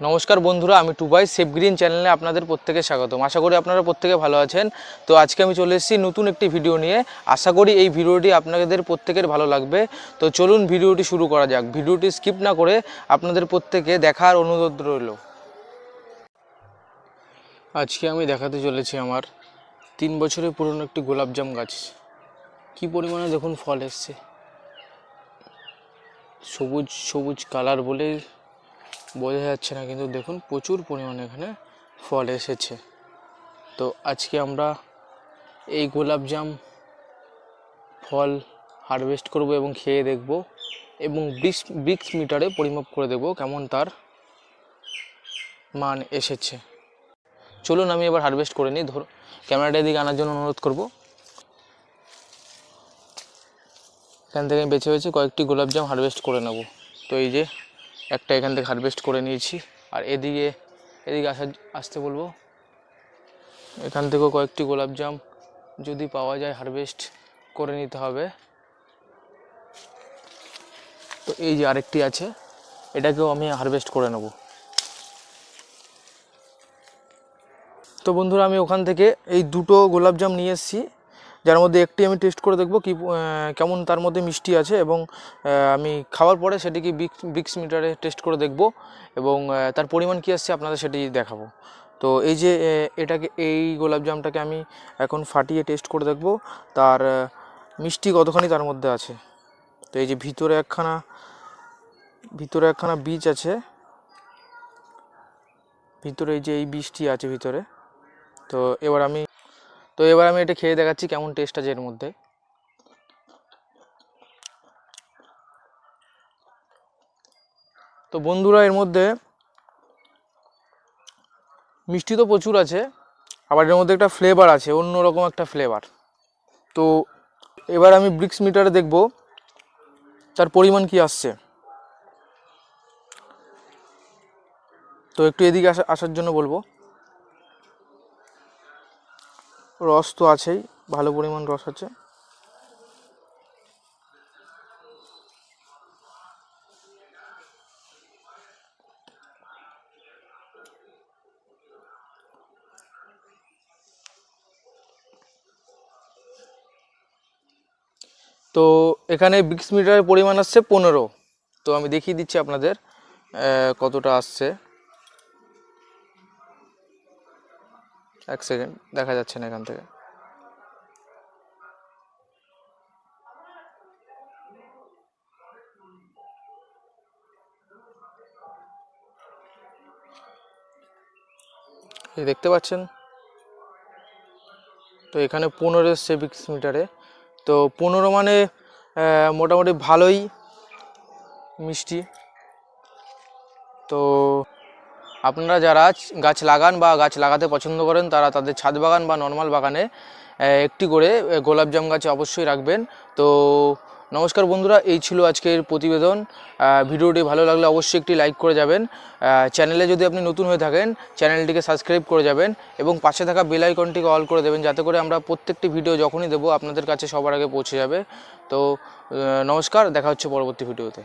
নমস্কার বন্ধুরা, আমি টুবাই সেফ গ্রিন চ্যানেলে আপনাদের প্রত্যেকে স্বাগতম। আশা করি আপনারা প্রত্যেকে ভালো আছেন। তো আজকে আমি চলে এসেছি নতুন একটি ভিডিও নিয়ে। আশা করি এই ভিডিওটি আপনাদের প্রত্যেকের ভালো লাগবে। তো চলুন ভিডিওটি শুরু করা যাক। ভিডিওটি স্কিপ না করে আপনাদের প্রত্যেকে দেখার অনুরোধ রইল। আজকে আমি দেখাতে চলেছি আমার তিন বছরের পুরনো একটি গোলাপজাম গাছ। কি পরিমাণে দেখুন ফল এসছে। সবুজ সবুজ কালার বলে বোঝা যাচ্ছে না, কিন্তু দেখুন প্রচুর পরিমাণে এখানে ফল এসেছে। তো আজকে আমরা এই গোলাপজাম ফল হারভেস্ট করব এবং খেয়ে দেখব এবং ব্রিক্স ব্রিক্স মিটারে পরিমাপ করে দেব কেমন তার মান এসেছে। চলুন আমি এবার হারভেস্ট করে নিই। ধর ক্যামেরাটা এদিকে আনার জন্য অনুরোধ করব। এখান থেকে বেছে বেছে কয়েকটি গোলাপজাম হারভেস্ট করে নেব। তো এই যে একটা এখান থেকে হারভেস্ট করে নিয়েছি। আর এদিকে এদিকে আসা, আসতে বলব? এখান থেকেও কয়েকটি গোলাপজাম যদি পাওয়া যায় হারভেস্ট করে নিতে হবে। তো এই যে আরেকটি আছে, এটাকেও আমি হারভেস্ট করে নেব। তো বন্ধুরা, আমি ওখান থেকে এই দুটো গোলাপজাম নিয়ে এসেছি। যার মধ্যে একটি আমি টেস্ট করে দেখব কি কেমন তার মধ্যে মিষ্টি আছে এবং আমি খাওয়ার পরে সেটিকে বিক্স বিক্স মিটারে টেস্ট করে দেখব এবং তার পরিমাণ কী আসছে আপনাদের সেটি দেখাবো। তো এই যে এটাকে, এই গোলাপজামটাকে আমি এখন ফাটিয়ে টেস্ট করে দেখব তার মিষ্টি কতখানি তার মধ্যে আছে। তো এই যে ভিতরে একখানা ভিতরে একখানা বীজ আছে। ভিতরে এই যে এই বীজটি আছে ভিতরে। তো এবার আমি তো এবার আমি এটা খেয়ে দেখাচ্ছি কেমন টেস্ট আছে এর মধ্যে। তো বন্ধুরা, এর মধ্যে মিষ্টি তো প্রচুর আছে, আবার এর মধ্যে একটা ফ্লেভার আছে, অন্যরকম একটা ফ্লেভার তো এবার আমি ব্রিক্স মিটারে দেখব, তার পরিমাণ কি আসছে। তো একটু এদিকে আসা, আসার জন্য বলব। রস তো আছেই, ভালো পরিমাণ রস আছে। তো এখানে বিক্স মিটারের পরিমাণ আসছে পনেরো। তো আমি দেখিয়ে দিচ্ছি আপনাদের কতটা আসছে। এক সেকেন্ড দেখা যাচ্ছে না এখান থেকে। দেখতে পাচ্ছেন? তো এখানে পনেরো এসছে বিক্স মিটারে। তো পনেরো মানে মোটামুটি ভালোই মিষ্টি। তো আপনারা যারা গাছ লাগান বা গাছ লাগাতে পছন্দ করেন, তারা তাদের ছাদ বাগান বা নর্মাল বাগানে একটি করে গোলাপজাম গাছ অবশ্যই রাখবেন। তো নমস্কার বন্ধুরা, এই ছিল আজকের প্রতিবেদন। ভিডিওটি ভালো লাগলে অবশ্যই একটি লাইক করে যাবেন। চ্যানেলে যদি আপনি নতুন হয়ে থাকেন, চ্যানেলটিকে সাবস্ক্রাইব করে যাবেন এবং পাশে থাকা বেল আইকনটিকে অল করে দেবেন, যাতে করে আমরা প্রত্যেকটি ভিডিও যখনই দেবো, আপনাদের কাছে সবার আগে পৌঁছে যাবে। তো নমস্কার, দেখা হচ্ছে পরবর্তী ভিডিওতে।